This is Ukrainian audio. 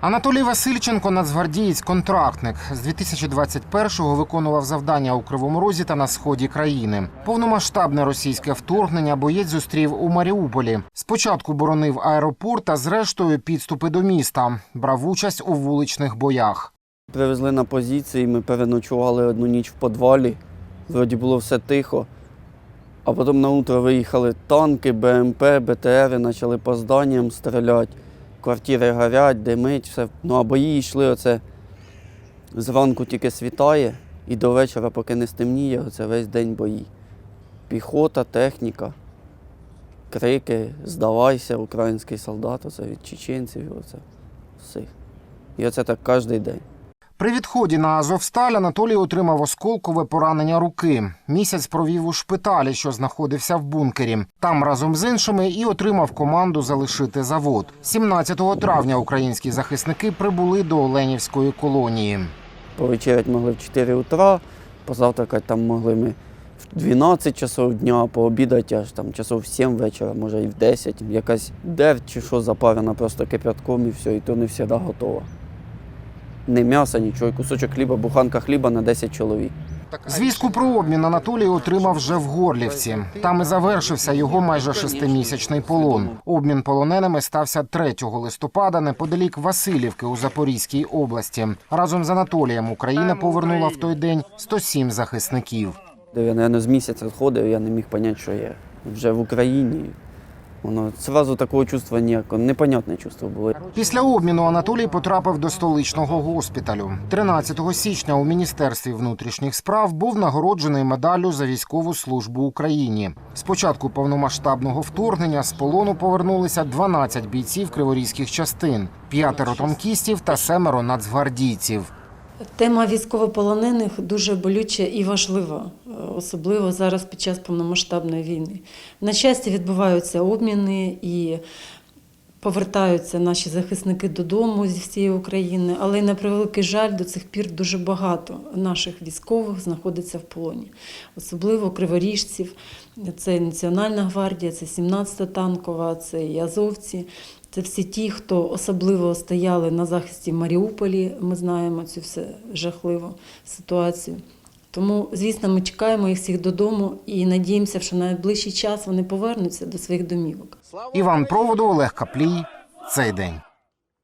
Анатолій Васильченко, нацгвардієць, контрактник. З 2021-го виконував завдання у Кривому Розі та на сході країни. Повномасштабне російське вторгнення боєць зустрів у Маріуполі. Спочатку боронив аеропорт, та зрештою підступи до міста. Брав участь у вуличних боях. Привезли на позиції, ми переночували одну ніч в підвалі. Вроді було все тихо. А потім на утро виїхали танки, БМП, БТРи, почали по зданням стріляти. Квартири горять, димить, все. Ну а бої йшли оце зранку тільки світає і до вечора, поки не стемніє, оце весь день бої. Піхота, техніка, крики, здавайся, український солдат, оце від чеченців, оце всіх. І оце так кожен день. При відході на Азовсталь Анатолій отримав осколкове поранення руки. Місяць провів у шпиталі, що знаходився в бункері. Там разом з іншими і отримав команду залишити завод. 17 травня українські захисники прибули до Оленівської колонії. Повечерять могли в 4 утра, позавтракати там могли ми в 12 часов дня, пообідати аж там часов в 7 вечора, може і в 10. Якась дерть чи що запарена просто кип'ятком і все, і то не завжди готова. Не м'яса, нічого, і кусочок хліба, буханка хліба на 10 чоловік. Звістку про обмін Анатолій отримав вже в Горлівці. Там і завершився його майже шестимісячний полон. Обмін полоненими стався 3 листопада неподалік Васильівки у Запорізькій області. Разом з Анатолієм Україна повернула в той день 107 захисників. Де я, мабуть, з місяця відходив, я не міг зрозуміти, що я вже в Україні. Воно зразу такого чувства ніякого, непонятне чувство було. Після обміну Анатолій потрапив до столичного госпіталю. 13 січня у міністерстві внутрішніх справ був нагороджений медаллю за військову службу Україні. З початку повномасштабного вторгнення з полону повернулися 12 бійців криворізьких частин, п'ятеро танкістів та семеро нацгвардійців. Тема військовополонених дуже болюча і важлива, е, особливо зараз під час повномасштабної війни. На щастя, відбуваються обміни і повертаються наші захисники додому зі всієї України, але на превеликий жаль, до цих пір дуже багато наших військових знаходиться в полоні, особливо криворіжців. Це Національна гвардія, це 17-та танкова, це і азовці. Це всі ті, хто особливо стояли на захисті Маріуполі. Ми знаємо цю все жахливу ситуацію. Тому, звісно, ми чекаємо їх всіх додому і надіємося, що на найближчий час вони повернуться до своїх домівок. Іван Проводу, Олег Каплій. Цей день.